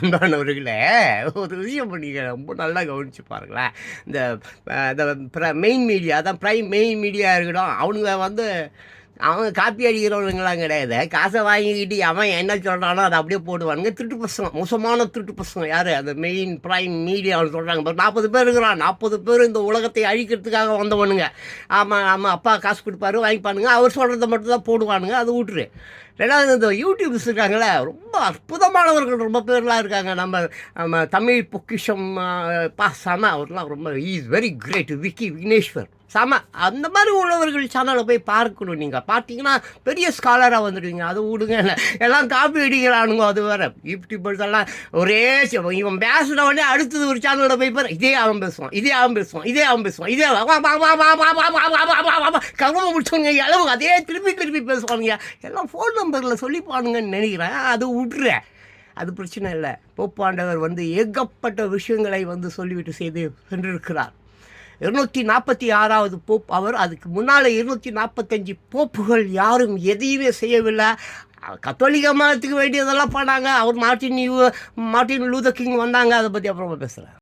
அன்பானவர்களே ஒரு விஷயம் நீங்கள் ரொம்ப நல்லா கவனிச்சு பாருங்களேன். இந்த இந்த மெயின் மீடியா அதான் ப்ரைம் மெயின் மீடியா இருக்கட்டும் அவனுங்க வந்து அவங்க காப்பி அடிக்கிறவனுங்களாம் கிடையாது. காசை வாங்கிக்கிட்டு அவன் என்ன சொல்கிறானோ அதை அப்படியே போடுவானுங்க. திருட்டு பசங்க. மோசமான திருட்டு பசங்க. யார்? அந்த மெயின் ப்ரைம் மீடியாவில் சொல்கிறாங்க இப்போ நாற்பது பேர் இருக்கிறான். நாற்பது பேர் இந்த உலகத்தை அழிக்கிறதுக்காக வந்தவனுங்க. ஆமாம் ஆமாம் அப்பா காசு கொடுப்பாரு வாங்கிப்பானுங்க. அவர் சொல்கிறத மட்டும் தான் போடுவானுங்க. அது விட்டுரு ரெண்டாவது இந்த யூடியூப்ஸ் இருக்காங்களே ரொம்ப அற்புதமானவர்கள் ரொம்ப பேர்லாம் இருக்காங்க. நம்ம நம்ம தமிழ் பொக்கிஷம் பாசாமல் அவர்லாம் ரொம்ப is very great Vicky Vigneshwar செம அந்த மாதிரி உழவர்கள் சேனலை போய் பார்க்கணும் நீங்கள் பார்த்தீங்கன்னா பெரிய ஸ்காலராக வந்துடுவீங்க அது விடுங்க எல்லாம் காப்பி அடிக்கிறானுங்க அது வேறு யூடியூபர்ஸெல்லாம் ஒரே இவன் பேசுன அடுத்தது ஒரு சேனலில் போய் பாரு இதே அவன் பேசுவான் இதே அவன் பேசுவான் இதே அவன் பேசுவான் இதே வா வா வா வா வா வா வா வா வா வா வா கவனம் முடிச்சவங்க இளவு அதே திருப்பி திருப்பி பேசுவானுங்க எல்லாம் ஃபோன் நம்பரில் சொல்லிப்பானுங்கன்னு நினைக்கிறேன் அது விட்றேன் அது பிரச்சனை இல்லை போப்பாண்டவர் வந்து ஏகப்பட்ட விஷயங்களை வந்து சொல்லிவிட்டு செய்து சென்றிருக்கிறார் இருநூற்றி நாற்பத்தி ஆறாவது போப் அவர் அதுக்கு முன்னால் இருநூற்றி நாற்பத்தஞ்சு போப்புகள் யாரும் எதையுமே செய்யவில்லை. கத்தோலிக்க மதத்துக்கு வேண்டியதெல்லாம் பண்ணாங்க. அவர் Martin U Martin Luther King வந்தாங்க. அதை பற்றி அப்புறமா பேசுகிறேன்